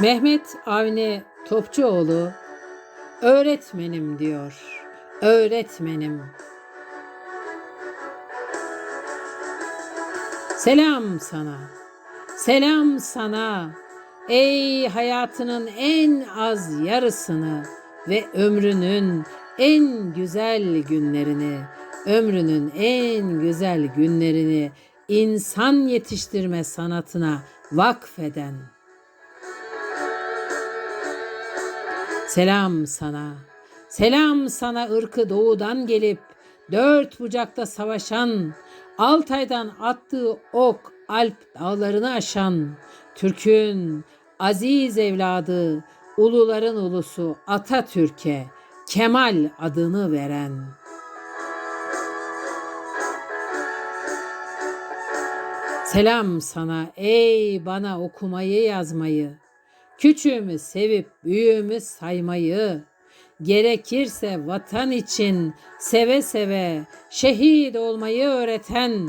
Mehmet Avni Topçuoğlu öğretmenim diyor. Öğretmenim. Selam sana. Selam sana. Ey hayatının en az yarısını ve ömrünün en güzel günlerini, ömrünün en güzel günlerini insan yetiştirme sanatına vakfeden. Selam sana. Selam sana ırkı doğudan gelip dört bucakta savaşan, Altay'dan attığı ok Alp dağlarını aşan, Türk'ün aziz evladı, uluların ulusu Atatürk'e Kemal adını veren. Selam sana ey bana okumayı yazmayı, küçüğümü sevip büyüğümü saymayı, gerekirse vatan için seve seve şehit olmayı öğreten,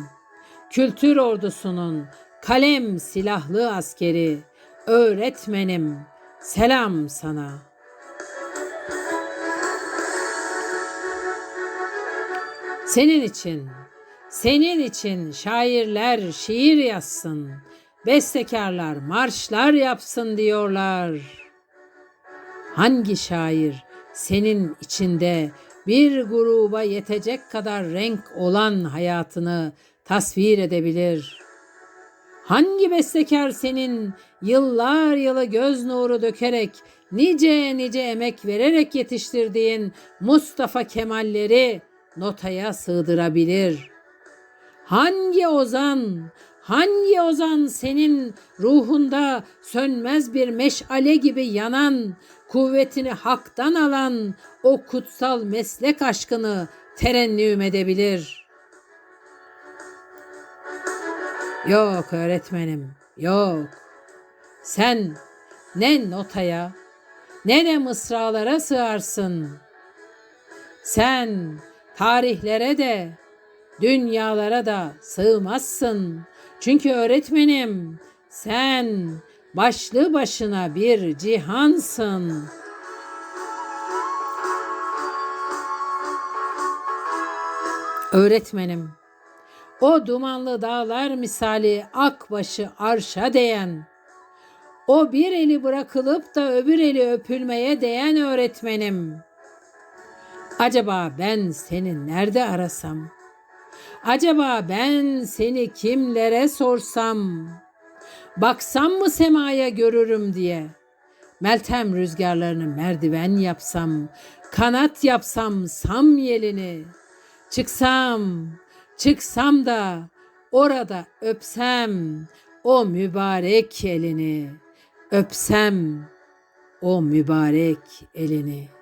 kültür ordusunun kalem silahlı askeri, öğretmenim, selam sana. Senin için, senin için şairler şiir yazsın, bestekarlar marşlar yapsın diyorlar. Hangi şair senin içinde bir gruba yetecek kadar renk olan hayatını tasvir edebilir? Hangi bestekar senin yıllar yılı göz nuru dökerek nice nice emek vererek yetiştirdiğin Mustafa Kemalleri notaya sığdırabilir? Hangi ozan, hangi ozan senin ruhunda sönmez bir meşale gibi yanan, kuvvetini haktan alan o kutsal meslek aşkını terennüm edebilir? Yok öğretmenim, yok. Sen ne notaya ne de mısralara sığarsın. Sen tarihlere de dünyalara da sığmazsın. Çünkü öğretmenim sen başlı başına bir cihansın. Öğretmenim o dumanlı dağlar misali akbaşı arşa değen, o bir eli bırakılıp da öbür eli öpülmeye değen öğretmenim. Acaba ben seni nerede arasam? Acaba ben seni kimlere sorsam? Baksam mı semaya görürüm diye. Meltem rüzgarlarını merdiven yapsam, kanat yapsam sam yelini. Çıksam, çıksam da orada öpsem o mübarek elini. Öpsem o mübarek elini.''